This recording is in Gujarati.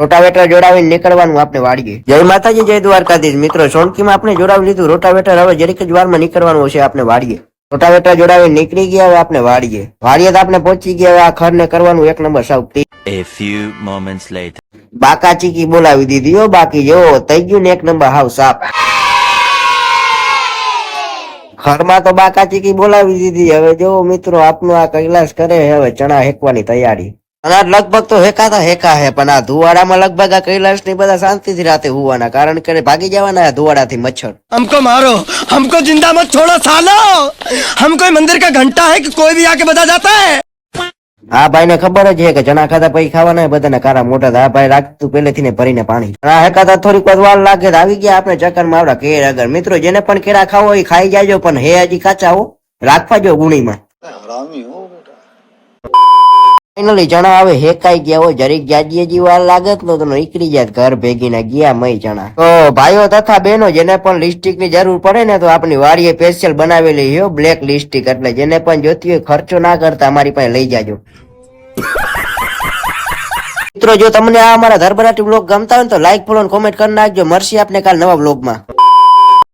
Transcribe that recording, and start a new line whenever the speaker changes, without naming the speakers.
રોટાવેટર જોડાવી નીકળવાનું આપણે વાળીએ જય માતાજી જય દ્વારકાધીશ. મિત્રો સોનકીમાં આપણે જોડાવી લીધું. રોટાવેટર હવે જરીક જ વારમાં નીકળવાનું હશે આપણે વાડીએ. રોટાવેટર જોડાવી નીકળી ગયા હવે આપણે વાળીએ વાડીએ તો આપણે પહોંચી ગયા હવે આ ખરને કરવાનું એક નંબર સાવ.
A few moments later.
બાકા ચીકી બોલાવી દીધી ઓ બાકી જો થઈ ગયું ને એક નંબર હાવ સાપ. ઘરમાં તો બાકા ચીકી બોલાવી દીધી. હવે જો મિત્રો આપનું આ કૈલાસ કરે હવે ચણા હેકવાની તૈયારી. અનાજ લગભગ તો હેકાતા હેકા હે પણ આ ધુવાડામાં લગભગ આ કૈલાસ ની બધા શાંતિથી રાતે હોવાના કારણ કે ભાગી જવાના આ ધુવાડાથી મચ્છર
हमको मारो हमको जिंदा मत छोड़ो सालो हम कोई मंदिर का घंटा है कि कोई भी आके बता जाता है
આ ભાઈ ને ખબર જ છે કે ચણા ખાધા પછી ખાવાના હોય બધાને કારા મોટા હતા. આ ભાઈ રાખતું પહેલેથી ને ભરીને પાણી આ હેકાતા થોડીક વાર વાર લાગે તો આવી ગયા આપણે ચક્કર માં આવડા કેળ આગળ મિત્રો જેને પણ કેળા ખાવો હોય એ ખાઈ જાજો પણ હે હજી કાચા હો રાખવા જો ગુણીમાં ફાઇનલી જણા હવે હેકાઈ ગયા હોય, જરીક જાજી હજી વાર લાગત નો તો નીકળી જાય ઘર ભેગી ને ગયા મય જણા. તો ભાઈઓ તથા બહેનો, જેને પણ લિસ્ટિકની જરૂર પડે ને, તો આપણી વાડીએ સ્પેશિયલ બનાવેલી છે બ્લેક લિસ્ટિક એટલે જેને પણ જોતી હોય, ખર્ચો ના કરતા અમારી પાસે લઈ જાજો. મિત્રો, જો તમને આ અમારા ધરબરાટી બ્લોગ ગમતા હોય તો લાઈક ફોલો કોમેન્ટ કરી નાખજો. મળશે આપણે કાલ નવા બ્લોગમાં